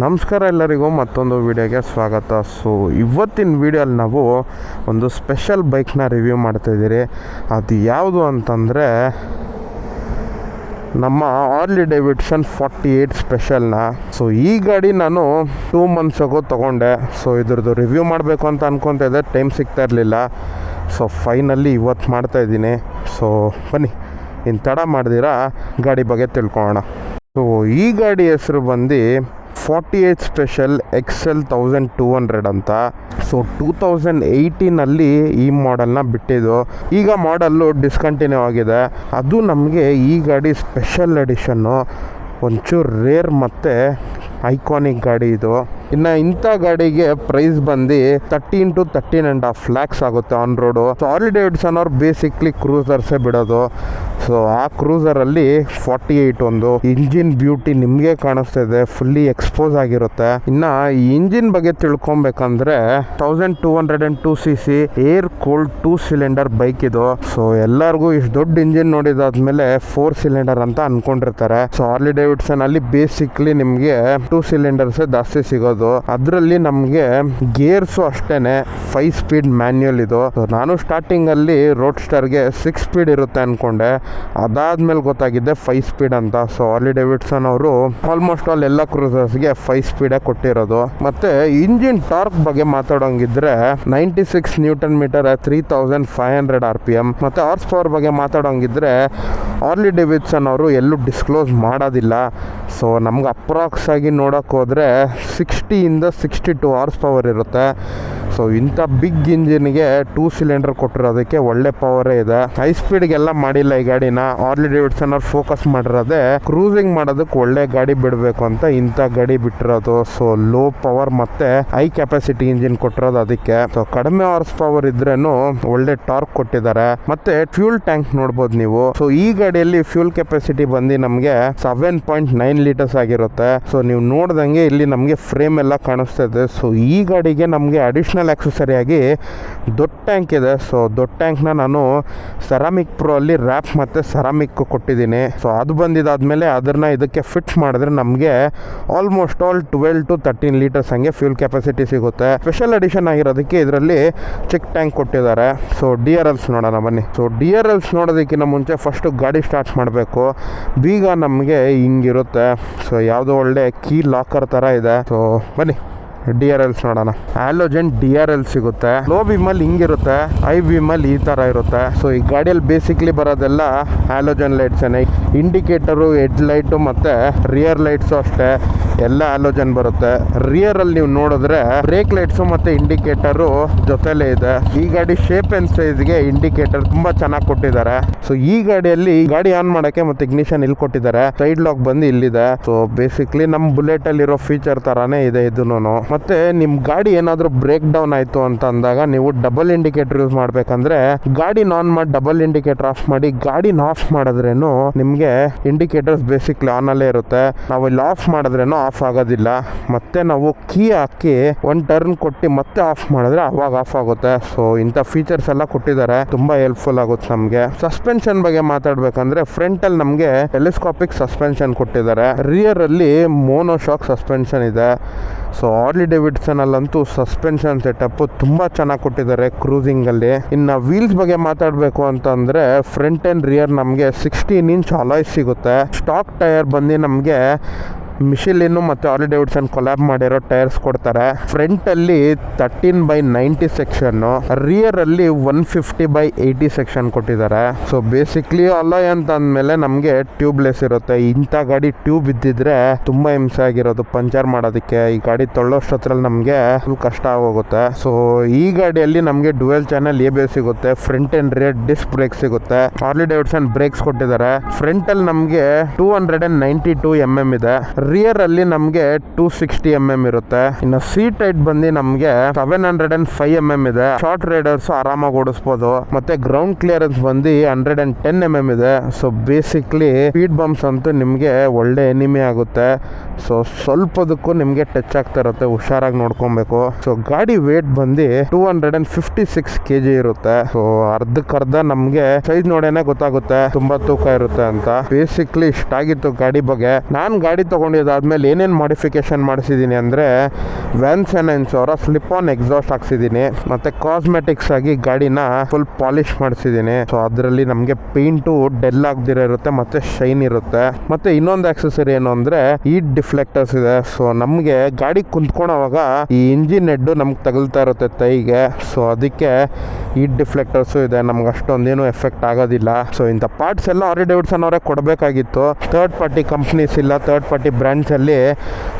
ನಮಸ್ಕಾರ ಎಲ್ಲರಿಗೂ ಮತ್ತೊಂದು ವಿಡಿಯೋಗೆ ಸ್ವಾಗತ. ಸೊ ಇವತ್ತಿನ ವಿಡಿಯೋಲ್ಲಿ ನಾವು ಒಂದು ಸ್ಪೆಷಲ್ ಬೈಕ್ನ ರಿವ್ಯೂ ಮಾಡ್ತಾಯಿದ್ದೀರಿ ಅದು ಯಾವುದು ಅಂತಂದರೆ ನಮ್ಮ ಆರ್ಲಿ ಡೇವಿಡ್ಸನ್ ಫಾರ್ಟಿ ಏಯ್ಟ್ ಸ್ಪೆಷಲ್ನ ಸೊ ಈ ಗಾಡಿ ನಾನು ಟೂ ಮಂತ್ಸ್ ಆಗೋ ತೊಗೊಂಡೆ. ಸೊ ಇದ್ರದ್ದು ರಿವ್ಯೂ ಮಾಡಬೇಕು ಅಂತ ಅನ್ಕೊತಾ ಟೈಮ್ ಸಿಗ್ತಾ ಇರಲಿಲ್ಲ. ಸೊ ಫೈನಲ್ಲಿ ಇವತ್ತು ಮಾಡ್ತಾಯಿದ್ದೀನಿ ಸೊ ಬನ್ನಿ ಇನ್ನು ತಡ ಮಾಡಿದಿರಾ? ಗಾಡಿ ಬಗ್ಗೆ ತಿಳ್ಕೊಳ್ಳೋಣ. ಸೊ ಈ ಗಾಡಿ ಹೆಸರು ಬಂದು forty eight special XL thousand two hundred ಅಂತ ಸೊ ಟೂ ತೌಸಂಡ್ ಏಯ್ಟೀನಲ್ಲಿ ಈ ಮಾಡೆಲ್ನ ಬಿಟ್ಟಿದ್ದು. ಈಗ ಮಾಡಲ್ಲು ಡಿಸ್ಕಂಟಿನ್ಯೂ ಆಗಿದೆ. ಅದು ನಮಗೆ ಈ ಗಾಡಿ ಸ್ಪೆಷಲ್ ಎಡಿಷನ್ನು ಒಂಚೂರು ರೇರ್ ಮತ್ತು ಐಕಾನಿಕ್ ಗಾಡಿ ಇದು. ಇನ್ನು ಇಂಥ ಗಾಡಿಗೆ ಪ್ರೈಸ್ ಬಂದು thirteen to thirteen and half lakhs ಆಗುತ್ತೆ on road so Harley Davidson ಅವ್ರು ಬೇಸಿಕ್ಲಿ ಕ್ರೂಸರ್ಸೇ ಬಿಡೋದು. ಸೊ ಆ ಕ್ರೂಸರಲ್ಲಿ ಫಾರ್ಟಿ ಏಯ್ಟ್ ಒಂದು ಇಂಜಿನ್ ಬ್ಯೂಟಿ ನಿಮಗೆ ಕಾಣಿಸ್ತಾ ಇದೆ ಫುಲ್ಲಿ ಎಕ್ಸ್ಪೋಸ್ ಆಗಿರುತ್ತೆ. ಇನ್ನು ಈ ಇಂಜಿನ್ ಬಗ್ಗೆ ತಿಳ್ಕೊಬೇಕಂದ್ರೆ thousand two hundred and two C C air cold two cylinder bike ಇದು. ಸೊ ಎಲ್ಲರಿಗೂ ಇಷ್ಟು ದೊಡ್ಡ ಇಂಜಿನ್ ನೋಡಿದಾದ್ಮೇಲೆ ಫೋರ್ ಸಿಲಿಂಡರ್ ಅಂತ ಅನ್ಕೊಂಡಿರ್ತಾರೆ. ಸೊ ಆರ್ಲಿ ಡೇವಿಡ್ಸನ್ ಅಲ್ಲಿ ಬೇಸಿಕ್ಲಿ ನಿಮಗೆ ಟೂ ಸಿಲಿಂಡರ್ಸ್ ಜಾಸ್ತಿ ಸಿಗೋದು. ಅದರಲ್ಲಿ ನಮಗೆ ಗೇರ್ಸು ಅಷ್ಟೇನೆ ಫೈವ್ ಸ್ಪೀಡ್ ಮ್ಯಾನ್ಯುಯಲ್ ಇದು. ನಾನು ಸ್ಟಾರ್ಟಿಂಗ್ ಅಲ್ಲಿ ರೋಡ್ ಸ್ಟಾರ್ಗೆ ಸಿಕ್ಸ್ ಸ್ಪೀಡ್ ಇರುತ್ತೆ ಅನ್ಕೊಂಡೆ. ಅದಾದ್ಮೇಲೆ ಗೊತ್ತಾಗಿದ್ದೆ ಫೈವ್ ಸ್ಪೀಡ್ ಅಂತ. ಸೊ ಆಲಿ ಡೇವಿಡ್ಸನ್ ಅವರು ಆಲ್ಮೋಸ್ಟ್ ಆಲ್ ಎಲ್ಲ ಕ್ರೂಸರ್ಸ್ಗೆ ಫೈವ್ ಸ್ಪೀಡೇ ಕೊಟ್ಟಿರೋದು. ಮತ್ತೆ ಇಂಜಿನ್ ಟಾರ್ಕ್ ಬಗ್ಗೆ ಮಾತಾಡೋಂಗಿದ್ರೆ ninety six newton metre three thousand five hundred R P M ಮತ್ತೆ ಹಾರ್ಸ್ ಪವರ್ ಬಗ್ಗೆ ಮಾತಾಡೋಂಗಿದ್ರೆ ಆರ್ಲಿ ಡೇವಿಡ್ಸನ್ ಅವರು ಎಲ್ಲೂ ಡಿಸ್ಕ್ಲೋಸ್ ಮಾಡೋದಿಲ್ಲ. ಸೊ ನಮ್ಗೆ ಅಪ್ರಾಕ್ಸ್ ಆಗಿ ನೋಡೋಕೆ ಹೋದರೆ ಸಿಕ್ಸ್ಟಿಯಿಂದ ಸಿಕ್ಸ್ಟಿ ಟು ಹಾರ್ಸ್ ಪವರ್ ಇರುತ್ತೆ. ಸೊ ಇಂಥ ಬಿಗ್ ಇಂಜಿನ್ಗೆ ಟೂ ಸಿಲಿಂಡರ್ ಕೊಟ್ಟಿರೋದಕ್ಕೆ ಒಳ್ಳೆ ಪವರೇ ಇದೆ. ಹೈ ಸ್ಪೀಡ್ಗೆಲ್ಲ ಮಾಡಿಲ್ಲ ಈ ಗಾಡಿನ. ಆರ್ಲಿ ಡೇವಿಡ್ಸನ್ ಅವ್ರು ಫೋಕಸ್ ಮಾಡಿರೋದೇ ಕ್ರೂಸಿಂಗ್ ಮಾಡೋದಕ್ಕೆ ಒಳ್ಳೆ ಗಾಡಿ ಬಿಡಬೇಕು ಅಂತ ಇಂಥ ಗಾಡಿ ಬಿಟ್ಟಿರೋದು. ಸೊ ಲೋ ಪವರ್ ಮತ್ತೆ ಹೈ ಕೆಪಾಸಿಟಿ ಇಂಜಿನ್ ಕೊಟ್ಟಿರೋದು ಅದಕ್ಕೆ. ಸೊ ಕಡಿಮೆ ಹಾರ್ಸ್ ಪವರ್ ಇದ್ರೇನು ಒಳ್ಳೆ ಟಾರ್ಕ್ ಕೊಟ್ಟಿದ್ದಾರೆ. ಮತ್ತೆ ಫ್ಯೂಲ್ ಟ್ಯಾಂಕ್ ನೋಡ್ಬೋದು ನೀವು. ಸೊ ಈ ಗಾಡಿಯಲ್ಲಿ ಫ್ಯೂಲ್ ಕೆಪಾಸಿಟಿ ಬಂದು ನಮಗೆ ಸೆವೆನ್ ಪಾಯಿಂಟ್ ನೈನ್ ಲೀಟರ್ಸ್ ಆಗಿರುತ್ತೆ. ಸೊ ನೀವು ನೋಡ್ದಂಗೆ ಇಲ್ಲಿ ನಮಗೆ ಫ್ರೇಮ್ ಎಲ್ಲ ಕಾಣಿಸ್ತಾ ಇದೆ. ಸೊ ಈ ಗಾಡಿಗೆ ನಮಗೆ ಅಡಿಷ್ನಲ್ ಆಕ್ಸೆಸರಿ ಆಗಿ ದೊಡ್ಡ ಟ್ಯಾಂಕ್ ಇದೆ. ಸೊ ದೊಡ್ಡ ಟ್ಯಾಂಕ್ನ ನಾನು ಸೆರಾಮಿಕ್ ಪ್ರೋ ಅಲ್ಲಿ ರ್ಯಾಪ್ ಮತ್ತು ಸೆರಾಮಿಕ್ ಕೊಟ್ಟಿದ್ದೀನಿ. ಸೊ ಅದು ಬಂದಿದ್ದಾದಮೇಲೆ ಅದನ್ನು ಇದಕ್ಕೆ ಫಿಟ್ ಮಾಡಿದ್ರೆ ನಮಗೆ almost all twelve two thirteen litres ಹಂಗೆ ಫ್ಯೂಲ್ ಕೆಪಾಸಿಟಿ ಸಿಗುತ್ತೆ. ಸ್ಪೆಷಲ್ ಅಡಿಷನ್ ಆಗಿರೋದಕ್ಕೆ ಇದರಲ್ಲಿ ಚಿಕ್ ಟ್ಯಾಂಕ್ ಕೊಟ್ಟಿದ್ದಾರೆ. ಸೊ ಡಿ ಆರ್ ಎಲ್ಸ್ ನೋಡೋಣ ಬನ್ನಿ. ಸೊ ಡಿ ಆರ್ ಎಲ್ಸ್ ನೋಡೋದಕ್ಕಿಂತ ಮುಂಚೆ ಫಸ್ಟು ಗಾಡಿ ಸ್ಟಾರ್ಟ್ ಮಾಡಬೇಕು. ಬೀಗ ನಮಗೆ ಹಿಂಗಿರುತ್ತೆ. ಸೊ ಯಾವುದೋ ಒಳ್ಳೆ ಕೀ ಲಾಕರ್ ಥರ ಇದೆ. ಸೊ ಬನ್ನಿ. ಡಿ ಆರ್ ಎಲ್ಸ್ ನೋಡೋಣ. ಆಲೋಜನ್ ಡಿ ಆರ್ ಎಲ್ ಸಿಗುತ್ತೆ. ಲೋ ಅಲ್ಲಿ ಹಿಂಗಿರುತ್ತೆ. ಐ ಅಲ್ಲಿ ಈ ತರ ಇರುತ್ತೆ. ಸೊ ಈ ಗಾಡಿಯಲ್ಲಿ basically ಬರೋದೆಲ್ಲ halogen lights indicator head light ಮತ್ತೆ ರಿಯರ್ ಲೈಟ್ಸು ಅಷ್ಟೇ. ಎಲ್ಲ ಆಲೋಜನ್ ಬರುತ್ತೆ. ರಿಯರ್ ಅಲ್ಲಿ ನೀವು ನೋಡಿದ್ರೆ ಬ್ರೇಕ್ ಲೈಟ್ಸು ಮತ್ತೆ ಇಂಡಿಕೇಟರು ಜೊತೆಲೇ ಇದೆ. ಈ ಗಾಡಿ ಶೇಪ್ ಅಂಡ್ ಸೈಜ್ಗೆ ಇಂಡಿಕೇಟರ್ ತುಂಬಾ ಚೆನ್ನಾಗಿ ಕೊಟ್ಟಿದ್ದಾರೆ. ಸೊ ಈ ಗಾಡಿಯಲ್ಲಿ ಗಾಡಿ ಆನ್ ಮಾಡಕ್ಕೆ ಮತ್ತೆ ಇಗ್ನಿಷನ್ ಇಲ್ಲಿ ಕೊಟ್ಟಿದ್ದಾರೆ. ಸೈಡ್ ಲಾಕ್ ಬಂದು ಇಲ್ಲಿದೆ. ಸೊ ಬೇಸಿಕ್ಲಿ ನಮ್ಮ ಬುಲೆಟ್ ಅಲ್ಲಿರೋ ಫೀಚರ್ ತರಾನೇ ಇದೆ ಇದನ್ನು. ಮತ್ತೆ ನಿಮ್ಮ ಗಾಡಿ ಏನಾದರೂ ಬ್ರೇಕ್ ಡೌನ್ ಆಯ್ತು ಅಂತ ಅಂದಾಗ ನೀವು ಡಬಲ್ ಇಂಡಿಕೇಟರ್ ಯೂಸ್ ಮಾಡಬೇಕಂದ್ರೆ ಗಾಡಿ ಆನ್ ಮಾಡಿ ಡಬಲ್ ಇಂಡಿಕೇಟರ್ ಆಫ್ ಮಾಡಿ ಗಾಡಿನ ಆಫ್ ಮಾಡಿದ್ರೇನು ನಿಮಗೆ ಇಂಡಿಕೇಟರ್ಸ್ ಬೇಸಿಕ್ಲಿ ಆನ್ ಅಲ್ಲೇ ಇರುತ್ತೆ. ನಾವು ಇಲ್ಲಿ ಆಫ್ ಮಾಡಿದ್ರೇನು ಆಫ್ ಆಗೋದಿಲ್ಲ. ಮತ್ತೆ ನಾವು ಕೀ ಹಾಕಿ ಒಂದು ಟರ್ನ್ ಕೊಟ್ಟು ಮತ್ತೆ ಆಫ್ ಮಾಡಿದ್ರೆ ಅವಾಗ ಆಫ್ ಆಗುತ್ತೆ. ಸೊ ಇಂಥ ಫೀಚರ್ಸ್ ಎಲ್ಲ ಕೊಟ್ಟಿದ್ದಾರೆ. ತುಂಬಾ ಹೆಲ್ಪ್ಫುಲ್ ಆಗುತ್ತೆ ನಮಗೆ. ಸಸ್ಪೆನ್ಷನ್ ಬಗ್ಗೆ ಮಾತಾಡ್ಬೇಕಂದ್ರೆ ಫ್ರಂಟ್ ಅಲ್ಲಿ ನಮಗೆ ಟೆಲಿಸ್ಕೋಪಿಕ್ ಸಸ್ಪೆನ್ಷನ್ ಕೊಟ್ಟಿದ್ದಾರೆ. ರಿಯರ್ ಅಲ್ಲಿ ಮೋನೋ ಶಾಕ್ ಸಸ್ಪೆನ್ಷನ್ ಇದೆ. ಸೊ ಆರ್ಲಿ ಡೇವಿಡ್ಸನ್ ಅಲ್ಲಂತೂ ಸಸ್ಪೆನ್ಷನ್ ಸೆಟಪ್ ತುಂಬಾ ಚೆನ್ನಾಗಿ ಕೊಟ್ಟಿದ್ದಾರೆ ಕ್ರೂಸಿಂಗ್ ಅಲ್ಲಿ ಇನ್ನು ವೀಲ್ಸ್ ಬಗ್ಗೆ ಮಾತಾಡಬೇಕು ಅಂತಂದ್ರೆ ಫ್ರಂಟ್ ಅಂಡ್ ರಿಯರ್ ನಮಗೆ ಸಿಕ್ಸ್ಟೀನ್ ಇಂಚ್ ಅಲಾಯ್ ಸಿಗುತ್ತೆ. ಸ್ಟಾಕ್ ಟೈರ್ ಬಂದು ನಮಗೆ ಮಿಶಿಲಿನ್ನು ಮತ್ತು ಆರ್ಲಿ ಡೇವಿಡ್ಸನ್ ಕೊಲಾಬ್ ಮಾಡಿರೋ ಟೈರ್ಸ್ ಕೊಡ್ತಾರೆ. ಫ್ರಂಟ್ ಅಲ್ಲಿ thirteen by ninety section rear ಅಲ್ಲಿ one fifty by eighty section ಕೊಟ್ಟಿದ್ದಾರೆ. ಸೊ ಬೇಸಿಕ್ಲಿ ಅಲಾಯ್ ಅಂತ ಅಂದ್ಮೇಲೆ ನಮಗೆ ಟ್ಯೂಬ್ಲೆಸ್ ಇರುತ್ತೆ. ಇಂಥ ಗಾಡಿ ಟ್ಯೂಬ್ ಇದ್ದಿದ್ರೆ ತುಂಬಾ ಹಿಂಸೆ ಆಗಿರೋದು. ಪಂಚರ್ ಮಾಡೋದಕ್ಕೆ ಈ ಗಾಡಿ ತೊಳ್ಳೋಷ್ಟರಲ್ಲಿ ನಮಗೆ ಫುಲ್ ಕಷ್ಟ ಆಗೋಗುತ್ತೆ. ಸೊ ಈ ಗಾಡಿಯಲ್ಲಿ ನಮಗೆ ಡುವೆಲ್ ಚಾನಲ್ ಎ ಬಿ ಸಿಗುತ್ತೆ front and rear disc brake ಸಿಗುತ್ತೆ ಆರ್ಲಿ ಡೇವಿಡ್ಸನ್ ಬ್ರೇಕ್ಸ್ ಕೊಟ್ಟಿದ್ದಾರೆ. ಫ್ರಂಟ್ ಅಲ್ಲಿ ನಮಗೆ two hundred and ninety two M M ಇದೆ. ರಿಯರ್ ಅಲ್ಲಿ ನಮಗೆ ಟೂ ಸಿಕ್ಸ್ಟಿ ಎಂ ಎಂ ಇರುತ್ತೆ. ಇನ್ನು ಸೀಟ್ ಹೈಟ್ ಬಂದು ನಮಗೆ seven hundred and five M M ಇದೆ. ಶಾರ್ಟ್ ರೈಡರ್ಸ್ ಆರಾಮಾಗಿ ಓಡಿಸ್ಬೋದು. ಮತ್ತೆ ಗ್ರೌಂಡ್ ಕ್ಲಿಯರೆನ್ಸ್ ಬಂದು hundred and ten M M ಇದೆ. ಸೊ ಬೇಸಿಕ್ಲಿ ಸ್ಪೀಡ್ ಬಂಪ್ಸ್ ಅಂತೂ ನಿಮಗೆ ಒಳ್ಳೆ ಎನಿಮಿ ಆಗುತ್ತೆ. ಸೊ ಸ್ವಲ್ಪದಕ್ಕೂ ನಿಮಗೆ ಟಚ್ ಆಗ್ತಾ ಇರುತ್ತೆ. ಹುಷಾರಾಗಿ ನೋಡ್ಕೊಬೇಕು. ಸೊ ಗಾಡಿ ವೇಟ್ ಬಂದು two hundred and fifty six K G ಇರುತ್ತೆ. ಸೊ ಅರ್ಧಕ್ಕರ್ಧ ನಮಗೆ ಸೈಜ್ ನೋಡೇನೆ ಗೊತ್ತಾಗುತ್ತೆ. ತುಂಬಾ ತೂಕ ಇರುತ್ತೆ ಅಂತ. ಬೇಸಿಕ್ಲಿ ಇಷ್ಟ ಆಗಿತ್ತು ಗಾಡಿ ಬಗ್ಗೆ. ನಾನು ಗಾಡಿ ತಗೊಂಡು ತೊಗೊಂಡಿದ್ದಾದ್ಮೇಲೆ ಏನೇನು ಮಾಡಿಫಿಕೇಷನ್ ಮಾಡಿಸಿದ್ದೀನಿ ಅಂದರೆ ವ್ಯಾನ್ಸ್ ಫೈನಾನ್ಸ್ ಅವರ ಸ್ಲಿಪ್ ಆನ್ ಎಕ್ಸಾಸ್ಟ್ ಹಾಕ್ಸಿದ್ದೀನಿ ಮತ್ತು ಕಾಸ್ಮೆಟಿಕ್ಸ್ ಆಗಿ ಗಾಡಿನ ಫುಲ್ ಪಾಲಿಶ್ ಮಾಡಿಸಿದ್ದೀನಿ ಸೊ ಅದರಲ್ಲಿ ನಮಗೆ ಪೇಂಟು ಡೆಲ್ ಆಗದಿರ ಇರುತ್ತೆ, ಮತ್ತು ಶೈನ್ ಇರುತ್ತೆ. ಮತ್ತು ಇನ್ನೊಂದು ಆಕ್ಸೆಸರಿ ಏನು ಅಂದರೆ ಈ ಡಿಫ್ಲೆಕ್ಟರ್ಸ್ ಇದೆ. ಸೊ ನಮಗೆ ಗಾಡಿ ಕುಂತ್ಕೊಳೋವಾಗ ಈ ಇಂಜಿನ್ ಹೆಡ್ಡು ನಮ್ಗೆ ತಗಲ್ತಾ ಇರುತ್ತೆ ತೈಗೆ. ಸೊ ಅದಕ್ಕೆ ಈ ಡಿಫ್ಲೆಕ್ಟರ್ಸು ಇದೆ. ನಮ್ಗೆ ಅಷ್ಟೊಂದೇನು ಎಫೆಕ್ಟ್ ಆಗೋದಿಲ್ಲ. ಸೊ ಇಂಥ ಪಾರ್ಟ್ಸ್ ಎಲ್ಲ ಆರಿ ಡೇವಿಡ್ಸನ್ ಅವರೇ ಕೊಡಬೇಕಾಗಿತ್ತು. ಥರ್ಡ್ ಪಾರ್ಟಿ ಕಂಪ್ನೀಸ್ ಇಲ್ಲ ಥರ್ಡ್ ಪಾರ್ಟಿ ಬ್ರ್ಯಾಂಡ್ಸಲ್ಲಿ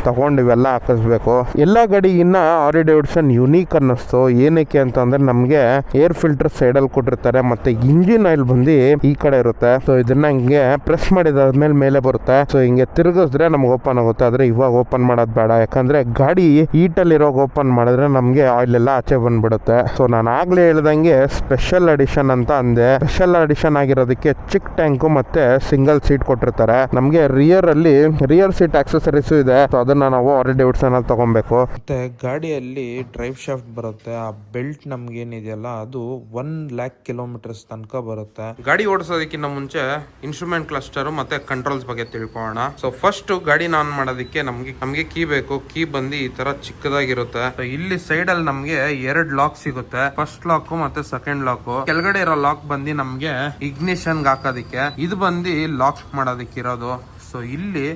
ತಗೊಂಡು ಇವೆಲ್ಲ ಹಾಕಿಸ್ಬೇಕು. ಎಲ್ಲ ಗಾಡಿಗಿನ್ನ ಆರಿ ಡೇವಿಡ್ಸನ್ ಯುನೀಕ್ ಅನ್ನಿಸ್ತು. ಏನಕ್ಕೆ ಅಂತಂದ್ರೆ ನಮಗೆ ಏರ್ ಫಿಲ್ಟರ್ ಸೈಡಲ್ಲಿ ಕೊಟ್ಟಿರ್ತಾರೆ, ಮತ್ತೆ ಇಂಜಿನ್ ಆಯಿಲ್ ಬಂದು ಈ ಕಡೆ ಇರುತ್ತೆ. ಸೊ ಇದನ್ನ ಹಿಂಗೆ ಪ್ರೆಸ್ ಮಾಡಿದಾದ್ಮೇಲೆ ಮೇಲೆ ಬರುತ್ತೆ. ಸೊ ಹಿಂಗೆ ತಿರುಗಿಸಿದ್ರೆ ನಮ್ಗೆ ಓಪನ್ ಆಗುತ್ತೆ. ಆದ್ರೆ ಇವಾಗ ಓಪನ್ ಮಾಡೋದು ಬೇಡ. ಯಾಕಂದ್ರೆ ಗಾಡಿ ಹೀಟಲ್ಲಿ ಇರೋ ಓಪನ್ ಮಾಡಿದ್ರೆ ನಮಗೆ ಆಯಿಲ್ ಎಲ್ಲ ಆಚೆ ಬಂದ್ಬಿಡುತ್ತೆ. ಸೊ ನಾನು ಆಗ್ಲೇ ಹೇಳ್ದಂಗೆ ಸ್ಪೆಷಲ್ ಅಡಿಷನ್ ಅಂತ ಅಂದೆ. ಸ್ಪೆಷಲ್ ಅಡಿಷನ್ ಆಗಿರೋದಕ್ಕೆ ಚಿಕ್ ಟ್ಯಾಂಕು ಮತ್ತೆ ಸಿಂಗಲ್ ಸೀಟ್ ಕೊಟ್ಟಿರ್ತಾರೆ. ನಮಗೆ ರಿಯರ್ ಅಲ್ಲಿ ರಿಯರ್ ಸೀಟ್ ಆಕ್ಸೆಸರೀಸು ಇದೆ. ಸೊ ಅದನ್ನ ನಾವು ಆರ್ ಡೇವಿಡ್ಸನ್ ಅಲ್ಲಿ ತಗೊಬೇಕು. ಮತ್ತೆ ಗಾಡಿಯಲ್ಲಿ ಡ್ರೈವ್ ಶಾಫ್ಟ್ ಬರುತ್ತೆ. ಆ ಬೆಲ್ಟ್ ನಮ್ಗೆ ಏನಿದೆಯಲ್ಲ ಅದು ಒನ್ ಲ್ಯಾಕ್ ಕಿಲೋಮೀಟರ್ಸ್ ತನಕ ಬರುತ್ತೆ. ಗಾಡಿ ಓಡಿಸೋದಕ್ಕಿಂತ ಮುಂಚೆ ಇನ್ಸ್ಟ್ರೂಮೆಂಟ್ ಕ್ಲಸ್ಟರ್ ಮತ್ತೆ ಕಂಟ್ರೋಲ್ಸ್ ಬಗ್ಗೆ ತಿಳ್ಕೊಳ್ಳೋಣ. ಸೊ ಫಸ್ಟ್ ಗಾಡಿನ ಆನ್ ಮಾಡೋದಕ್ಕೆ ನಮ್ಗೆ ನಮ್ಗೆ ಕೀ ಬೇಕು. ಕೀ ಬಂದು ಈ ತರ ಚಿಕ್ಕದಾಗಿರುತ್ತೆ. ಇಲ್ಲಿ ಸೈಡ್ ಅಲ್ಲಿ ನಮ್ಗೆ ಎರಡ್ ಲಾಕ್ ಸಿಗುತ್ತೆ. ಫಸ್ಟ್ ಲಾಕ್ ಮತ್ತೆ ಸೆಕೆಂಡ್ ಲಾಕ್ ಕೆಳಗಡೆ ಇರೋ ಲಾಕ್ ಬಂದು ನಮ್ಗೆ ಇಗ್ನಿಷನ್ ಹಾಕೋದಿಕ್ಕೆ. ಇದು ಬಂದು ಲಾಕ್ ಮಾಡೋದಕ್ಕೆ ಇರೋದು. ಸೊ ಇಲ್ಲಿ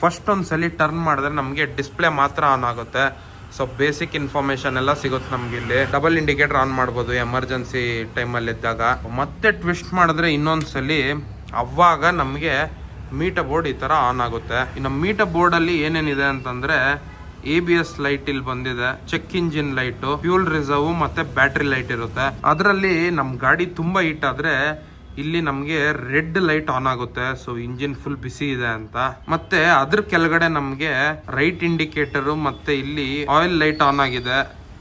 ಫಸ್ಟ್ ಒಂದ್ಸಲಿ ಟರ್ನ್ ಮಾಡಿದ್ರೆ ನಮಗೆ ಡಿಸ್ಪ್ಲೇ ಮಾತ್ರ ಆನ್ ಆಗುತ್ತೆ. ಸೊ ಬೇಸಿಕ್ ಇನ್ಫಾರ್ಮೇಶನ್ ಎಲ್ಲ ಸಿಗುತ್ತೆ ನಮ್ಗೆ ಇಲ್ಲಿ. ಡಬಲ್ ಇಂಡಿಕೇಟರ್ ಆನ್ ಮಾಡ್ಬೋದು ಎಮರ್ಜೆನ್ಸಿ ಟೈಮಲ್ಲಿ ಇದ್ದಾಗ. ಮತ್ತೆ ಟ್ವಿಸ್ಟ್ ಮಾಡಿದ್ರೆ ಇನ್ನೊಂದ್ಸಲಿ ಅವಾಗ ನಮಗೆ ಮೀಟ ಬೋರ್ಡ್ ಈ ತರ ಆನ್ ಆಗುತ್ತೆ. ಇನ್ನು ಮೀಟ ಬೋರ್ಡ್ ಅಲ್ಲಿ ಏನೇನಿದೆ ಅಂತಂದ್ರೆ ಎ ಬಿ ಎಸ್ ಲೈಟ್ ಇಲ್ಲಿ ಬಂದಿದೆ check engine light fuel reserve ಮತ್ತೆ ಬ್ಯಾಟ್ರಿ ಲೈಟ್ ಇರುತ್ತೆ. ಅದರಲ್ಲಿ ನಮ್ಮ ಗಾಡಿ ತುಂಬಾ ಹೀಟ್ ಆದ್ರೆ ಇಲ್ಲಿ ನಮಗೆ ರೆಡ್ ಲೈಟ್ ಆನ್ ಆಗುತ್ತೆ ಸೊ ಇಂಜಿನ್ ಫುಲ್ ಬಿಸಿ ಇದೆ ಅಂತ. ಮತ್ತೆ ಅದ್ರ ಕೆಳಗಡೆ ನಮಗೆ ರೈಟ್ ಇಂಡಿಕೇಟರ್ ಮತ್ತೆ ಇಲ್ಲಿ ಆಯಿಲ್ ಲೈಟ್ ಆನ್ ಆಗಿದೆ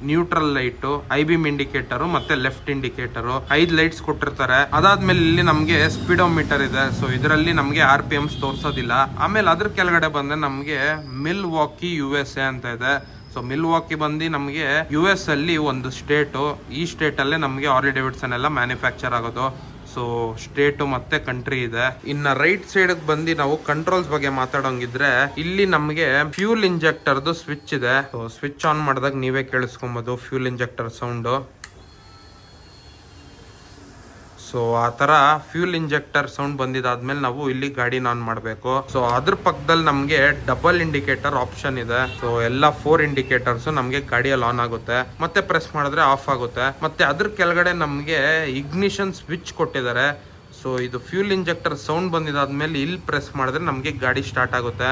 neutral light high beam indicator ಮತ್ತೆ ಲೆಫ್ಟ್ ಇಂಡಿಕೇಟರ್ ಐದು ಲೈಟ್ಸ್ ಕೊಟ್ಟಿರ್ತಾರೆ. ಅದಾದ್ಮೇಲೆ ಇಲ್ಲಿ ನಮಗೆ ಸ್ಪೀಡೋಮೀಟರ್ ಇದೆ ಸೊ ಇದರಲ್ಲಿ ನಮಗೆ ಆರ್ ಪಿ ಎಮ್ಸ್ ತೋರಿಸೋದಿಲ್ಲ. ಆಮೇಲೆ ಅದ್ರ ಕೆಳಗಡೆ ಬಂದ್ರೆ ನಮ್ಗೆ Milwaukee U S A ಅಂತ ಇದೆ. ಸೊ ಮಿಲ್ ವಾಕಿ ಬಂದು ನಮಗೆ ಯು ಎಸ್ ಅಲ್ಲಿ ಒಂದು ಸ್ಟೇಟು ಈ ಸ್ಟೇಟ್ ಅಲ್ಲೇ ನಮಗೆ ಆರಿ ಡೇವಿಡ್ಸನ್ ಎಲ್ಲ ಮ್ಯಾನುಫ್ಯಾಕ್ಚರ್ ಆಗೋದು. ಸೊ ಸ್ಟೇಟ್ ಮತ್ತೆ ಕಂಟ್ರಿ ಇದೆ. ಇನ್ನ ರೈಟ್ ಸೈಡ್ ಬಂದು ನಾವು ಕಂಟ್ರೋಲ್ಸ್ ಬಗ್ಗೆ ಮಾತಾಡೋಂಗಿದ್ರೆ, ಇಲ್ಲಿ ನಮಗೆ ಫ್ಯೂಲ್ ಇಂಜೆಕ್ಟರ್ದು ಸ್ವಿಚ್ ಇದೆ. ಸ್ವಿಚ್ ಆನ್ ಮಾಡಿದಾಗ ನೀವೇ ಕೇಳಿಸ್ಕೊಬೋದು ಫ್ಯೂಲ್ ಇಂಜೆಕ್ಟರ್ ಸೌಂಡು ಸೊ ಆ ತರ ಫ್ಯೂಲ್ ಇಂಜೆಕ್ಟರ್ ಸೌಂಡ್ ಬಂದಿದಾದ್ಮೇಲೆ ನಾವು ಇಲ್ಲಿ ಗಾಡಿನ ಆನ್ ಮಾಡಬೇಕು. ಸೊ ಅದ್ರ ಪಕ್ಕದಲ್ಲಿ ನಮಗೆ ಡಬಲ್ ಇಂಡಿಕೇಟರ್ ಆಪ್ಷನ್ ಇದೆ. ಸೊ ಎಲ್ಲ ಫೋರ್ ಇಂಡಿಕೇಟರ್ಸ್ ನಮಗೆ ಗಾಡಿಯಲ್ಲಿ ಆನ್ ಆಗುತ್ತೆ. ಮತ್ತೆ ಪ್ರೆಸ್ ಮಾಡಿದ್ರೆ ಆಫ್ ಆಗುತ್ತೆ. ಮತ್ತೆ ಅದ್ರ ಕೆಳಗಡೆ ನಮಗೆ ಇಗ್ನಿಷನ್ ಸ್ವಿಚ್ ಕೊಟ್ಟಿದ್ದಾರೆ. ಸೊ ಇದು ಫ್ಯೂಲ್ ಇಂಜೆಕ್ಟರ್ ಸೌಂಡ್ ಬಂದಿದಾದ್ಮೇಲೆ ಇಲ್ಲಿ ಪ್ರೆಸ್ ಮಾಡಿದ್ರೆ ನಮಗೆ ಗಾಡಿ ಸ್ಟಾರ್ಟ್ ಆಗುತ್ತೆ.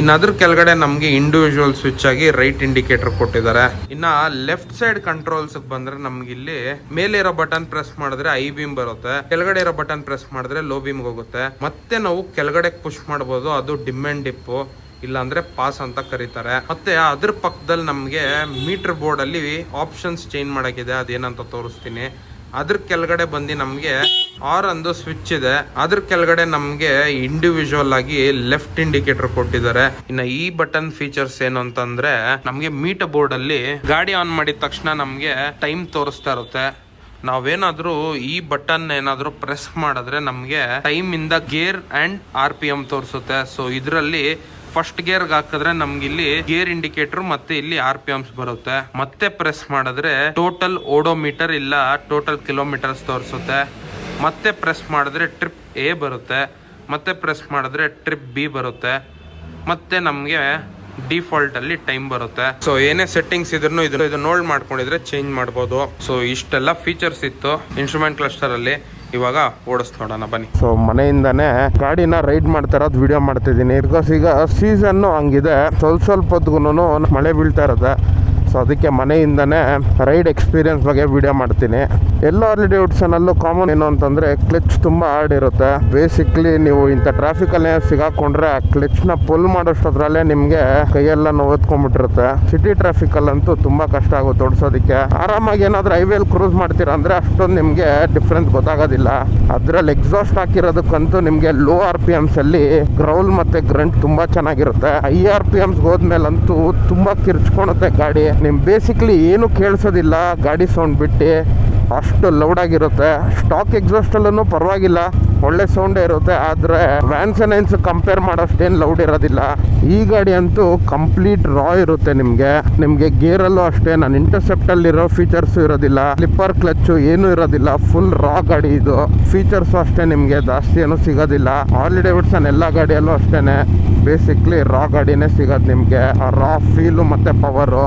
ಇನ್ನು ಅದ್ರ ಕೆಳಗಡೆ ನಮಗೆ ಇಂಡಿವಿಜುವಲ್ ಸ್ವಿಚ್ ಆಗಿ ರೈಟ್ ಇಂಡಿಕೇಟರ್ ಕೊಟ್ಟಿದ್ದಾರೆ. ಇನ್ನ ಲೆಫ್ಟ್ ಸೈಡ್ ಕಂಟ್ರೋಲ್ಸ್ ಬಂದ್ರೆ ನಮ್ಗೆ ಇಲ್ಲಿ ಮೇಲೆ ಇರೋ ಬಟನ್ ಪ್ರೆಸ್ ಮಾಡಿದ್ರೆ ಐ ಬೀಮ್ ಬರುತ್ತೆ. ಕೆಳಗಡೆ ಇರೋ ಬಟನ್ ಪ್ರೆಸ್ ಮಾಡಿದ್ರೆ ಲೋ ಬೀಮ್ ಹೋಗುತ್ತೆ. ಮತ್ತೆ ನಾವು ಕೆಳಗಡೆ ಪುಷ್ ಮಾಡಬಹುದು ಅದು ಡಿಮ್ ಅಂಡ್ ಡಿಪ್ ಇಲ್ಲ ಅಂದ್ರೆ ಪಾಸ್ ಅಂತ ಕರೀತಾರೆ. ಮತ್ತೆ ಅದ್ರ ಪಕ್ಕದಲ್ಲಿ ನಮ್ಗೆ ಮೀಟರ್ ಬೋರ್ಡ್ ಅಲ್ಲಿ ಆಪ್ಷನ್ಸ್ ಚೇಂಜ್ ಮಾಡಕ್ಕಿದೆ ಅದೇನಂತ ತೋರಿಸ್ತೀನಿ. ಅದ್ರ ಕೆಳಗಡೆ ಬಂದು ನಮಗೆ ಆರ್ ಒಂದು ಸ್ವಿಚ್ ಇದೆ. ಅದ್ರ ಕೆಳಗಡೆ ನಮ್ಗೆ ಇಂಡಿವಿಜುವಲ್ ಆಗಿ ಲೆಫ್ಟ್ ಇಂಡಿಕೇಟರ್ ಕೊಟ್ಟಿದ್ದಾರೆ. ಇನ್ನ ಈ ಬಟನ್ ಫೀಚರ್ಸ್ ಏನು ಅಂತಂದ್ರೆ, ನಮ್ಗೆ ಮೀಟ ಬೋರ್ಡ್ ಅಲ್ಲಿ ಗಾಡಿ ಆನ್ ಮಾಡಿದ ತಕ್ಷಣ ನಮ್ಗೆ ಟೈಮ್ ತೋರಿಸ್ತಾ ಇರುತ್ತೆ. ನಾವೇನಾದ್ರೂ ಈ ಬಟನ್ ಏನಾದ್ರೂ ಪ್ರೆಸ್ ಮಾಡಿದ್ರೆ ನಮ್ಗೆ ಟೈಮ್ ಇಂದ gear and R P M ತೋರಿಸುತ್ತೆ. ಸೊ ಇದರಲ್ಲಿ ಫಸ್ಟ್ ಗೇರ್ ಹಾಕಿದ್ರೆ ನಮ್ಗೆ ಇಲ್ಲಿ ಗೇರ್ ಇಂಡಿಕೇಟರ್ ಮತ್ತೆ ಇಲ್ಲಿ ಆರ್ ಪಿ ಎಮ್ಸ್ ಬರುತ್ತೆ. ಮತ್ತೆ ಪ್ರೆಸ್ ಮಾಡಿದ್ರೆ ಟೋಟಲ್ ಓಡೋಮೀಟರ್ ಇಲ್ಲ ಟೋಟಲ್ ಕಿಲೋಮೀಟರ್ಸ್ ತೋರಿಸುತ್ತೆ. ಮತ್ತೆ ಪ್ರೆಸ್ ಮಾಡಿದ್ರೆ ಟ್ರಿಪ್ ಎ ಬರುತ್ತೆ. ಮತ್ತೆ ಪ್ರೆಸ್ ಮಾಡಿದ್ರೆ ಟ್ರಿಪ್ ಬಿ ಬರುತ್ತೆ. ಮತ್ತೆ ನಮಗೆ ಡಿಫಾಲ್ಟ್ ಅಲ್ಲಿ ಟೈಮ್ ಬರುತ್ತೆ. ಸೊ ಏನೇ ಸೆಟ್ಟಿಂಗ್ಸ್ ಇದ್ರು ಇದು ಇದು ನೋಡ್ ಮಾಡ್ಕೊಂಡಿದ್ರೆ ಚೇಂಜ್ ಮಾಡ್ಬೋದು. ಸೊ ಇಷ್ಟೆಲ್ಲ ಫೀಚರ್ಸ್ ಇತ್ತು ಇನ್ಸ್ಟ್ರೂಮೆಂಟ್ ಕ್ಲಸ್ಟರ್ ಅಲ್ಲಿ. ಇವಾಗ ಓಡಿಸ್ ನೋಡೋಣ ಬನ್ನಿ. ಸೊ, ಮನೆಯಿಂದಾನೆ ಗಾಡಿನ ರೈಡ್ ಮಾಡ್ತಾ ಇರೋದು ವಿಡಿಯೋ ಮಾಡ್ತಿದ್ದೀನಿ. ಬಿಕಾಸ್ ಈಗ ಸೀಸನ್ನು ಹಂಗಿದೆ. ಸ್ವಲ್ಪ ಸ್ವಲ್ಪ ಮಳೆ ಬೀಳ್ತಾ ಇರುತ್ತೆ. ಸೊ ಅದಕ್ಕೆ ಮನೆಯಿಂದನೇ ರೈಡ್ ಎಕ್ಸ್ಪೀರಿಯನ್ಸ್ ಬಗ್ಗೆ ವಿಡಿಯೋ ಮಾಡ್ತೀನಿ. ಎಲ್ಲ ಆಲ್ರೆಡಿ ಔಟ್ಸನಲ್ಲೂ ಕಾಮನ್ ಏನು ಅಂತಂದರೆ ಕ್ಲಚ್ ತುಂಬ ಹಾರ್ಡ್ ಇರುತ್ತೆ. ಬೇಸಿಕ್ಲಿ ನೀವು ಇಂಥ ಟ್ರಾಫಿಕಲ್ಲೇ ಸಿಗಾಕೊಂಡ್ರೆ ಕ್ಲಚ್ನ ಪುಲ್ ಮಾಡೋಷ್ಟೊದ್ರಲ್ಲೇ ನಿಮಗೆ ಕೈಯೆಲ್ಲ ನೋವತ್ಕೊಂಡ್ಬಿಟ್ಟಿರುತ್ತೆ. ಸಿಟಿ ಟ್ರಾಫಿಕಲ್ಲಂತೂ ತುಂಬ ಕಷ್ಟ ಆಗುತ್ತೆ ಓಡಿಸೋದಕ್ಕೆ. ಆರಾಮಾಗಿ ಏನಾದರೂ ಹೈವೇಲಿ ಕ್ರೂಸ್ ಮಾಡ್ತೀರಾ ಅಂದರೆ ಅಷ್ಟೊಂದು ನಿಮಗೆ ಡಿಫ್ರೆನ್ಸ್ ಗೊತ್ತಾಗೋದಿಲ್ಲ. ಅದರಲ್ಲಿ ಎಕ್ಸಾಸ್ಟ್ ಹಾಕಿರೋದಕ್ಕಂತೂ ನಿಮಗೆ ಲೋ ಆರ್ ಪಿ ಎಮ್ಸಲ್ಲಿ ಗ್ರೌಲ್ ಮತ್ತು ಗ್ರಂಟ್ ತುಂಬ ಚೆನ್ನಾಗಿರುತ್ತೆ. ಐ ಆರ್ ಪಿ ಎಮ್ಸ್ಗೆ ಹೋದ್ಮೇಲಂತೂ ತುಂಬ ಕಿರ್ಚ್ಕೊಳುತ್ತೆ ಗಾಡಿ. ನಿಮ್ ಬೇಸಿಕ್ಲಿ ಏನು ಕೇಳಿಸೋದಿಲ್ಲ, ಗಾಡಿ ಸೌಂಡ್ ಬಿಟ್ಟು ಅಷ್ಟು ಲೌಡ್ ಆಗಿರುತ್ತೆ. ಸ್ಟಾಕ್ ಎಕ್ಸಾಸ್ಟಲ್ಲೂ ಪರವಾಗಿಲ್ಲ, ಒಳ್ಳೆ ಸೌಂಡೇ ಇರುತ್ತೆ, ಆದರೆ ವ್ಯಾನ್ಸ್ ನೈನ್ಸ್ ಕಂಪೇರ್ ಮಾಡೋಷ್ಟೇನು ಲೌಡ್ ಇರೋದಿಲ್ಲ. ಈ ಗಾಡಿ ಅಂತೂ ಕಂಪ್ಲೀಟ್ ರಾ ಇರುತ್ತೆ ನಿಮಗೆ. ನಿಮಗೆ ಗೇರಲ್ಲೂ ಅಷ್ಟೇ, ನಾನು ಇಂಟರ್ಸೆಪ್ಟಲ್ಲಿರೋ ಫೀಚರ್ಸ್ ಇರೋದಿಲ್ಲ ಸ್ಲಿಪ್ಪರ್ ಕ್ಲಚ್ಚು ಏನೂ ಇರೋದಿಲ್ಲ ಫುಲ್ ರಾ ಗಾಡಿ ಇದು. ಫೀಚರ್ಸು ಅಷ್ಟೇ ನಿಮಗೆ, ಜಾಸ್ತಿ ಏನು ಸಿಗೋದಿಲ್ಲ. ಹಾರ್ಲಿ ಡೇವಿಡ್ಸನ್ ಎಲ್ಲ ಗಾಡಿಯಲ್ಲೂ ಅಷ್ಟೇ ಬೇಸಿಕ್ಲಿ ರಾ ಗಾಡಿನೇ ಸಿಗೋದು ನಿಮಗೆ. ರಾ ಫೀಲು ಮತ್ತು ಪವರು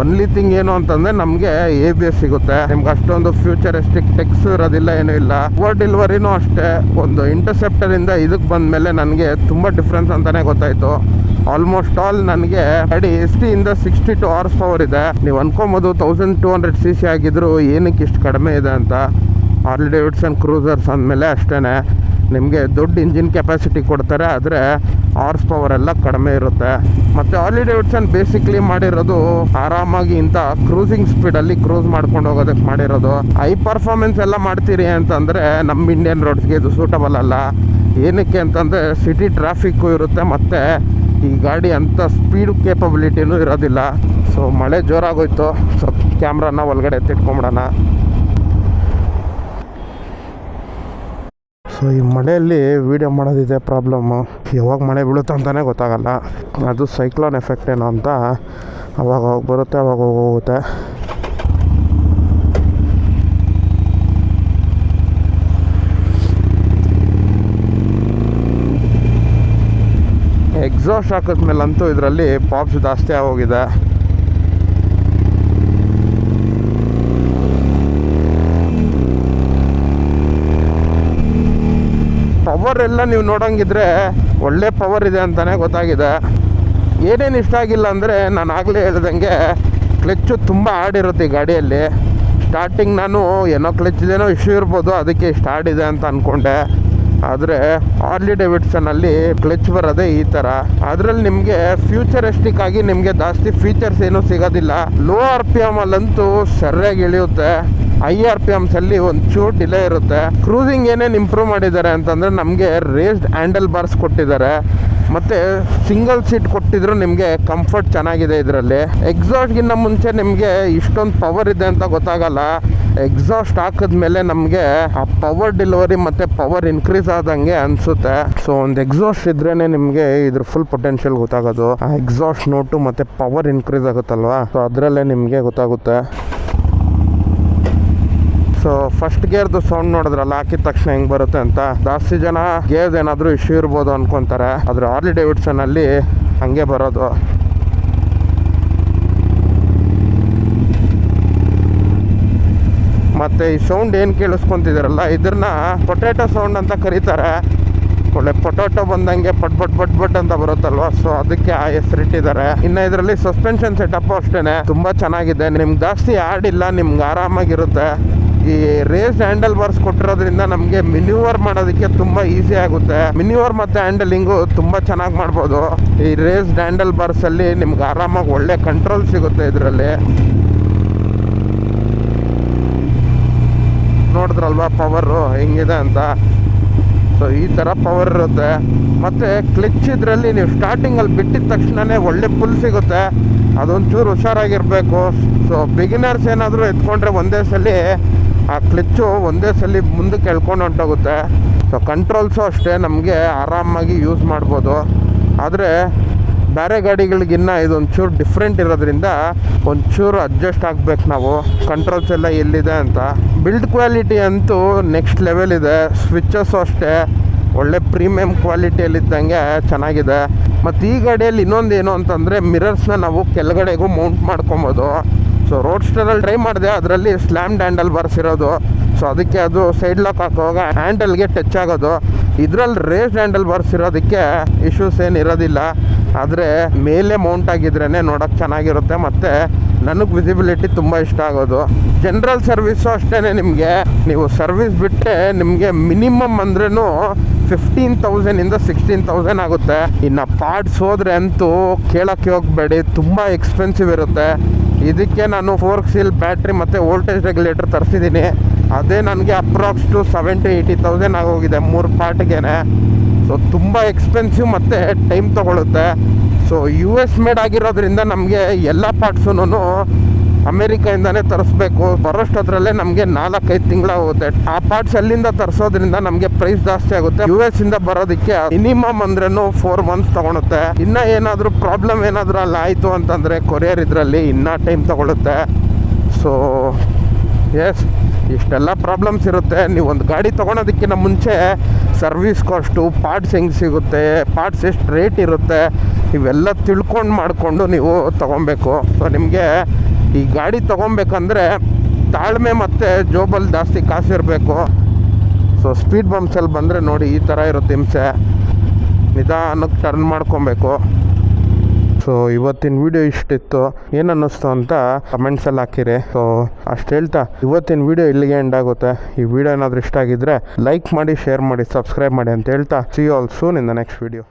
ಒನ್ಲಿ ಥಿಂಗ್ ಏನು ಅಂತಂದ್ರೆ ನಮಗೆ ಎ ಬಿ ಎಸ್ ಸಿಗುತ್ತೆ. ನಿಮ್ಗೆ ಅಷ್ಟೊಂದು ಫ್ಯೂಚರಿಸ್ಟಿಕ್ ಟೆಕ್ಸ್ ಇರೋದಿಲ್ಲ, ಏನೂ ಇಲ್ಲ. ಓವರ್ ಡೆಲಿವರಿನೂ ಅಷ್ಟೇ. ಒಂದು ಇಂಟರ್ಸೆಪ್ಟರ್ ಇಂದ ಇದಕ್ಕೆ ಬಂದ್ಮೇಲೆ ನನಗೆ ತುಂಬ ಡಿಫ್ರೆನ್ಸ್ ಅಂತಾನೆ ಗೊತ್ತಾಯ್ತು. ಆಲ್ಮೋಸ್ಟ್ ಆಲ್ ನನಗೆ ಗಾಡಿ ಎಸ್ ಟಿ ಇಂದ ಸಿಕ್ಸ್ಟಿ ಟು ಅವರ್ಸ್ ಪವರ್ ಇದೆ. ನೀವು ಅನ್ಕೊಬೋದು thousand two hundred C C ಆಗಿದ್ರು ಏನಕ್ಕೆ ಇಷ್ಟು ಕಡಿಮೆ ಇದೆ ಅಂತ. ಹಾರ್ಲಿ ಡೇವಿಡ್ಸನ್ ಕ್ರೂಸರ್ಸ್ ಅಂದಮೇಲೆ ಅಷ್ಟೇ ನಿಮಗೆ ದೊಡ್ಡ ಇಂಜಿನ್ ಕೆಪಾಸಿಟಿ ಕೊಡ್ತಾರೆ, ಆದರೆ ಹಾರ್ಸ್ ಪವರ್ ಎಲ್ಲ ಕಡಿಮೆ ಇರುತ್ತೆ. ಮತ್ತು ಆಲಿ ಡೇವಿಡ್ಸನ್ ಬೇಸಿಕ್ಲಿ ಮಾಡಿರೋದು ಆರಾಮಾಗಿ ಇಂಥ ಕ್ರೂಸಿಂಗ್ ಸ್ಪೀಡಲ್ಲಿ ಕ್ರೂಸ್ ಮಾಡ್ಕೊಂಡು ಹೋಗೋದಕ್ಕೆ ಮಾಡಿರೋದು. ಹೈ ಪರ್ಫಾರ್ಮೆನ್ಸ್ ಎಲ್ಲ ಮಾಡ್ತೀರಿ ಅಂತಂದರೆ ನಮ್ಮ ಇಂಡಿಯನ್ ರೋಡ್ಸ್ಗೆ ಇದು ಸೂಟಬಲ್ ಅಲ್ಲ. ಏನಕ್ಕೆ ಅಂತಂದರೆ ಸಿಟಿ ಟ್ರಾಫಿಕ್ಕು ಇರುತ್ತೆ, ಮತ್ತು ಈ ಗಾಡಿ ಅಂಥ ಸ್ಪೀಡ್ ಕೇಪಬಿಲಿಟಿನೂ ಇರೋದಿಲ್ಲ. ಸೊ ಮಳೆ ಜೋರಾಗೋಯ್ತು ಸೊ ಕ್ಯಾಮ್ರಾನ ಒಳಗಡೆ ಎತ್ತಿಟ್ಕೊಂಬಿಡೋಣ. ಸೊ ಈ ಮಳೆಯಲ್ಲಿ ವೀಡಿಯೋ ಮಾಡೋದಿದೆ ಪ್ರಾಬ್ಲಮ್ಮು ಯಾವಾಗ ಮಳೆ ಬೀಳುತ್ತೆ ಅಂತಲೇ ಗೊತ್ತಾಗಲ್ಲ. ಅದು ಸೈಕ್ಲೋನ್ ಎಫೆಕ್ಟ್ ಏನೋ ಅಂತ ಅವಾಗ ಹೋಗಿ ಬರುತ್ತೆ, ಅವಾಗ ಹೋಗ್ ಹೋಗುತ್ತೆ. ಎಕ್ಸಾಸ್ಟ್ ಹಾಕಿದ್ಮೇಲಂತೂ ಇದರಲ್ಲಿ ಪಾಪ್ಸ್ ಜಾಸ್ತಿ ಆಗೋಗಿದೆ. ಪವರ್ ಎಲ್ಲ ನೀವು ನೋಡೋಂಗಿದ್ರೆ ಒಳ್ಳೆ ಪವರ್ ಇದೆ ಅಂತಲೇ ಗೊತ್ತಾಗಿದೆ. ಏನೇನು ಇಷ್ಟ ಆಗಿಲ್ಲ ಅಂದರೆ ನಾನು ಆಗಲೇ ಹೇಳ್ದಂಗೆ ಕ್ಲಚ್ಚು ತುಂಬ ಆಡಿರುತ್ತೆ ಈ ಗಾಡಿಯಲ್ಲಿ. ಸ್ಟಾರ್ಟಿಂಗ್ ನಾನು ಏನೋ ಕ್ಲಚ್ ಇದೇನೋ ಇಶ್ಯೂ ಇರ್ಬೋದು, ಅದಕ್ಕೆ ಇಷ್ಟ ಆಡಿದೆ ಅಂತ ಅಂದ್ಕೊಂಡೆ ಆದರೆ ಆರ್ಲಿ ಡೇವಿಡ್ಸನಲ್ಲಿ ಕ್ಲಚ್ ಬರೋದೇ ಈ ಥರ ಅದರಲ್ಲಿ ನಿಮಗೆ ಫ್ಯೂಚರಿಸ್ಟಿಕ್ ಆಗಿ ನಿಮಗೆ ಜಾಸ್ತಿ ಫೀಚರ್ಸ್ ಏನೂ ಸಿಗೋದಿಲ್ಲ. ಲೋ ಆರ್ ಪಿ ಎಂ ಅಲ್ಲಂತೂ ಸರಿಯಾಗಿ ಇಳಿಯುತ್ತೆ. ಐ ಆರ್ ಪಿ ಎಮ್ಸ್ ಅಲ್ಲಿ ಒಂಚೂರು ಡಿಲೇ ಇರುತ್ತೆ. ಕ್ರೂಸಿಂಗ್ ಏನೇನು ಇಂಪ್ರೂವ್ ಮಾಡಿದ್ದಾರೆ ಅಂತಂದ್ರೆ ನಮಗೆ ರೇಸ್ಡ್ ಹ್ಯಾಂಡಲ್ ಬಾರ್ಸ್ ಕೊಟ್ಟಿದ್ದಾರೆ. ಮತ್ತೆ ಸಿಂಗಲ್ ಸೀಟ್ ಕೊಟ್ಟಿದ್ರು ನಿಮಗೆ ಕಂಫರ್ಟ್ ಚೆನ್ನಾಗಿದೆ ಇದರಲ್ಲಿ. ಎಕ್ಸಾಸ್ಟ್ಗಿಂತ ಮುಂಚೆ ನಿಮಗೆ ಇಷ್ಟೊಂದು ಪವರ್ ಇದೆ ಅಂತ ಗೊತ್ತಾಗಲ್ಲ. ಎಕ್ಸಾಸ್ಟ್ ಹಾಕಿದ್ಮೇಲೆ ನಮಗೆ ಆ ಪವರ್ ಡೆಲಿವರಿ ಮತ್ತೆ ಪವರ್ ಇನ್ಕ್ರೀಸ್ ಆದಂಗೆ ಅನಿಸುತ್ತೆ. ಸೊ ಒಂದು ಎಕ್ಸಾಸ್ಟ್ ಇದ್ರೇನೆ ನಿಮಗೆ ಇದ್ರ ಫುಲ್ ಪೊಟೆನ್ಷಿಯಲ್ ಗೊತ್ತಾಗೋದು. ಆ ಎಕ್ಸಾಸ್ಟ್ ನೋಟು ಮತ್ತೆ ಪವರ್ ಇನ್ಕ್ರೀಸ್ ಆಗುತ್ತಲ್ವಾ? ಸೊ ಅದರಲ್ಲೇ ನಿಮಗೆ ಗೊತ್ತಾಗುತ್ತೆ. ಸೊ ಫಸ್ಟ್ ಗೇರ್ದು ಸೌಂಡ್ ನೋಡಿದ್ರಲ್ಲ, ಹಾಕಿದ ತಕ್ಷಣ ಹೆಂಗ್ ಬರುತ್ತೆ ಅಂತ? ಜಾಸ್ತಿ ಜನ ಗೇರ್ ಏನಾದರೂ ಇಶ್ಯೂ ಇರ್ಬೋದು ಅನ್ಕೊಂತಾರೆ. ಆದ್ರೆ ಆರ್ಲಿ ಡೇವಿಡ್ಸನ್ ಅಲ್ಲಿ ಹಂಗೆ ಬರೋದು. ಮತ್ತೆ ಈ ಸೌಂಡ್ ಏನು ಕೇಳಿಸ್ಕೊಂತಿದಾರಲ್ಲ ಇದನ್ನ ಪೊಟ್ಯಾಟೊ ಸೌಂಡ್ ಅಂತ ಕರೀತಾರೆ. ಒಳ್ಳೆ ಪೊಟ್ಯಾಟೊ ಬಂದಂಗೆ ಪಟ್ ಪಟ್ ಪಟ್ ಪಟ್ ಅಂತ ಬರುತ್ತಲ್ವಾ? ಸೊ ಅದಕ್ಕೆ ಆ ಹೆಸರಿಟ್ಟಿದ್ದಾರೆ ಇನ್ನು ಇದರಲ್ಲಿ ಸಸ್ಪೆನ್ಷನ್ ಸೆಟಪ್ ಅಷ್ಟೇನೆ. ತುಂಬಾ ಚೆನ್ನಾಗಿದೆ. ನಿಮ್ಗೆ ಜಾಸ್ತಿ ಆಡಿಲ್ಲ ನಿಮ್ಗೆ ಆರಾಮಾಗಿರುತ್ತೆ. ಈ ರೇಸ್ ಹ್ಯಾಂಡಲ್ ಬಾರ್ಸ್ ಕೊಟ್ಟಿರೋದ್ರಿಂದ ನಮಗೆ ಮಿನ್ಯೂವರ್ ಮಾಡೋದಕ್ಕೆ ತುಂಬಾ ಈಸಿ ಆಗುತ್ತೆ. ಮಿನ್ಯೂವರ್ ಮತ್ತೆ ಹ್ಯಾಂಡಲಿಂಗು ತುಂಬಾ ಚೆನ್ನಾಗಿ ಮಾಡ್ಬೋದು. ಈ ರೇಸ್ ಹ್ಯಾಂಡಲ್ ಬಾರ್ಸಲ್ಲಿ ನಿಮ್ಗೆ ಆರಾಮಾಗಿ ಒಳ್ಳೆ ಕಂಟ್ರೋಲ್ ಸಿಗುತ್ತೆ ಇದರಲ್ಲಿ. ನೋಡಿದ್ರಲ್ವಾ ಪವರು ಹೆಂಗಿದೆ ಅಂತ? ಸೊ ಈ ಥರ ಪವರ್ ಇರುತ್ತೆ. ಮತ್ತು ಕ್ಲಿಚ್ ಇದರಲ್ಲಿ ನೀವು ಸ್ಟಾರ್ಟಿಂಗಲ್ಲಿ ಬಿಟ್ಟಿದ ತಕ್ಷಣವೇ ಒಳ್ಳೆ ಪುಲ್ ಸಿಗುತ್ತೆ. ಅದೊಂಚೂರು ಹುಷಾರಾಗಿರಬೇಕು. ಸೊ ಬಿಗಿನರ್ಸ್ ಏನಾದರೂ ಎತ್ಕೊಂಡ್ರೆ ಒಂದೇ ಸಲ ಆ ಕ್ಲಿಚ್ಚು ಒಂದೇ ಸಲ ಮುಂದಕ್ಕೆ ಎಳ್ಕೊಂಡು ಹೊಂಟೋಗುತ್ತೆ. ಸೊ ಕಂಟ್ರೋಲ್ಸು ಅಷ್ಟೇ ನಮಗೆ ಆರಾಮಾಗಿ ಯೂಸ್ ಮಾಡ್ಬೋದು. ಆದರೆ ಬೇರೆ ಗಾಡಿಗಳಿಗಿನ್ನ ಇದೊಂಚೂರು ಡಿಫ್ರೆಂಟ್ ಇರೋದ್ರಿಂದ ಒಂಚೂರು ಅಡ್ಜಸ್ಟ್ ಆಗಬೇಕು ನಾವು. ಕಂಟ್ರೋಲ್ಸ್ ಎಲ್ಲ ಎಲ್ಲಿದೆ ಅಂತ. ಬಿಲ್ಡ್ ಕ್ವಾಲಿಟಿ ಅಂತೂ ನೆಕ್ಸ್ಟ್ ಲೆವೆಲ್ ಇದೆ. ಸ್ವಿಚ್ಚಸ್ಸು ಅಷ್ಟೇ. ಒಳ್ಳೆ ಪ್ರೀಮಿಯಂ ಕ್ವಾಲಿಟಿಯಲ್ಲಿದ್ದಂಗೆ ಚೆನ್ನಾಗಿದೆ. ಮತ್ತು ಈ ಗಾಡಿಯಲ್ಲಿ ಇನ್ನೊಂದು ಏನು ಅಂತಂದರೆ ಮಿರರ್ಸ್ನ ನಾವು ಕೆಳಗಡೆಗೂ ಮೌಂಟ್ ಮಾಡ್ಕೊಬೋದು. ಸೊ ರೋಡ್ ಸ್ಟರಲ್ಲಿ ಟ್ರೈ ಮಾಡಿದೆ, ಅದರಲ್ಲಿ ಸ್ಲ್ಯಾಮ್ ಹ್ಯಾಂಡಲ್ ಬರ್ಸಿರೋದು. ಸೊ ಅದಕ್ಕೆ ಅದು ಸೈಡ್ ಲಾಕ್ ಹಾಕುವಾಗ ಹ್ಯಾಂಡಲ್ಗೆ ಟಚ್ ಆಗೋದು. ಇದರಲ್ಲಿ ರೇಸ್ ಹ್ಯಾಂಡಲ್ ಬರ್ಸಿರೋದಕ್ಕೆ ಇಶ್ಯೂಸ್ ಏನು ಇರೋದಿಲ್ಲ. ಆದರೆ ಮೇಲೆ ಮೌಂಟ್ ಆಗಿದ್ರೇ ನೋಡೋಕೆ ಚೆನ್ನಾಗಿರುತ್ತೆ. ಮತ್ತು ನನಗೆ ವಿಸಿಬಿಲಿಟಿ ತುಂಬ ಇಷ್ಟ ಆಗೋದು. ಜನರಲ್ ಸರ್ವಿಸು ಅಷ್ಟೇ ನಿಮಗೆ. ನೀವು ಸರ್ವಿಸ್ ಬಿಟ್ಟರೆ ನಿಮಗೆ ಮಿನಿಮಮ್ ಅಂದ್ರೂ ಫಿಫ್ಟೀನ್ ತೌಸಂಡಿಂದ ಸಿಕ್ಸ್ಟೀನ್ ತೌಸಂಡ್ ಆಗುತ್ತೆ. ಇನ್ನು ಪಾರ್ಟ್ಸ್ ಹೋದ್ರೆ ಅಂತೂ ಕೇಳೋಕ್ಕೆ ಹೋಗಬೇಡಿ. ತುಂಬ ಎಕ್ಸ್ಪೆನ್ಸಿವ್ ಇರುತ್ತೆ. ಇದಕ್ಕೆ ನಾನು ಫೋರ್ ಸೀಲ್ ಬ್ಯಾಟ್ರಿ ಮತ್ತು ವೋಲ್ಟೇಜ್ ರೆಗ್ಯುಲೇಟರ್ ತರಿಸಿದ್ದೀನಿ. ಅದೇ ನನಗೆ approx to seventy eighty thousand ಆಗೋಗಿದೆ ಮೂರು ಪಾರ್ಟ್ಗೆನೆ. ಸೊ ತುಂಬ ಎಕ್ಸ್ಪೆನ್ಸಿವ್ ಮತ್ತು ಟೈಮ್ ತೊಗೊಳುತ್ತೆ. ಸೊ ಯು ಎಸ್ ಮೇಡ್ ಆಗಿರೋದ್ರಿಂದ ನಮಗೆ ಎಲ್ಲ ಪಾರ್ಟ್ಸೂ ಅಮೆರಿಕದಿಂದಾನೇ ತರಿಸ್ಬೇಕು. ಬರೋಷ್ಟದ್ರಲ್ಲೇ ನಮಗೆ ನಾಲ್ಕೈದು ತಿಂಗಳ ಹೋಗುತ್ತೆ ಆ ಪಾರ್ಟ್ಸ್ ಅಲ್ಲಿಂದ ತರಿಸೋದ್ರಿಂದ ನಮಗೆ ಪ್ರೈಸ್ ಜಾಸ್ತಿ ಆಗುತ್ತೆ. ಯು ಎಸ್ ಇಂದ ಬರೋದಕ್ಕೆ ಮಿನಿಮಮ್ ಅಂದ್ರೂ ಫೋರ್ ಮಂತ್ಸ್ ತಗೊಳುತ್ತೆ. ಇನ್ನ ಏನಾದರೂ ಪ್ರಾಬ್ಲಮ್ ಏನಾದರೂ ಅಲ್ಲಿ ಆಯಿತು ಅಂತಂದರೆ ಕೊರಿಯರ್ ಇದರಲ್ಲಿ ಇನ್ನೂ ಟೈಮ್ ತಗೊಳುತ್ತೆ. ಸೊ ಎಸ್ ಇಷ್ಟೆಲ್ಲ ಪ್ರಾಬ್ಲಮ್ಸ್ ಇರುತ್ತೆ. ನೀವು ಒಂದು ಗಾಡಿ ತೊಗೊಳೋದಕ್ಕಿಂತ ಮುಂಚೆ ಸರ್ವಿಸ್ ಕಾಸ್ಟು ಪಾರ್ಟ್ಸ್ ಹೆಂಗೆ ಸಿಗುತ್ತೆ ಪಾರ್ಟ್ಸ್ ಎಷ್ಟು ರೇಟ್ ಇರುತ್ತೆ, ಇವೆಲ್ಲ ತಿಳ್ಕೊಂಡು ಮಾಡಿಕೊಂಡು ನೀವು ತೊಗೊಬೇಕು. ಸೊ ನಿಮಗೆ ಈ ಗಾಡಿ ತೊಗೊಬೇಕಂದ್ರೆ ತಾಳ್ಮೆ ಮತ್ತು ಜೋಬಲ್ಲಿ ಜಾಸ್ತಿ ಕಾಸಿರಬೇಕು ಸೊ ಸ್ಪೀಡ್ ಬಂಪ್ಸಲ್ಲಿ ಬಂದರೆ ನೋಡಿ ಈ ಥರ ಇರುತ್ತೆ ಹಿಂಸೆ. ನಿಧಾನಕ್ಕೆ ಟರ್ನ್ ಮಾಡ್ಕೊಬೇಕು. ಸೊ ಇವತ್ತಿನ ವಿಡಿಯೋ ಇಷ್ಟಿತ್ತು. ಏನು ಅನ್ನಿಸ್ತು ಅಂತ ಕಮೆಂಟ್ಸಲ್ಲಿ ಹಾಕಿರಿ. ಸೊ ಅಷ್ಟು ಹೇಳ್ತಾ, ಇವತ್ತಿನ ವಿಡಿಯೋ ಇಲ್ಲಿಗೆ ಎಂಡ್ ಆಗುತ್ತೆ. ಈ ವಿಡಿಯೋ ಏನಾದರೂ ಇಷ್ಟ ಆಗಿದ್ರೆ ಲೈಕ್ ಮಾಡಿ ಶೇರ್ ಮಾಡಿ ಸಬ್ಸ್ಕ್ರೈಬ್ ಮಾಡಿ ಅಂತ ಹೇಳ್ತಾ. See all soon in the next video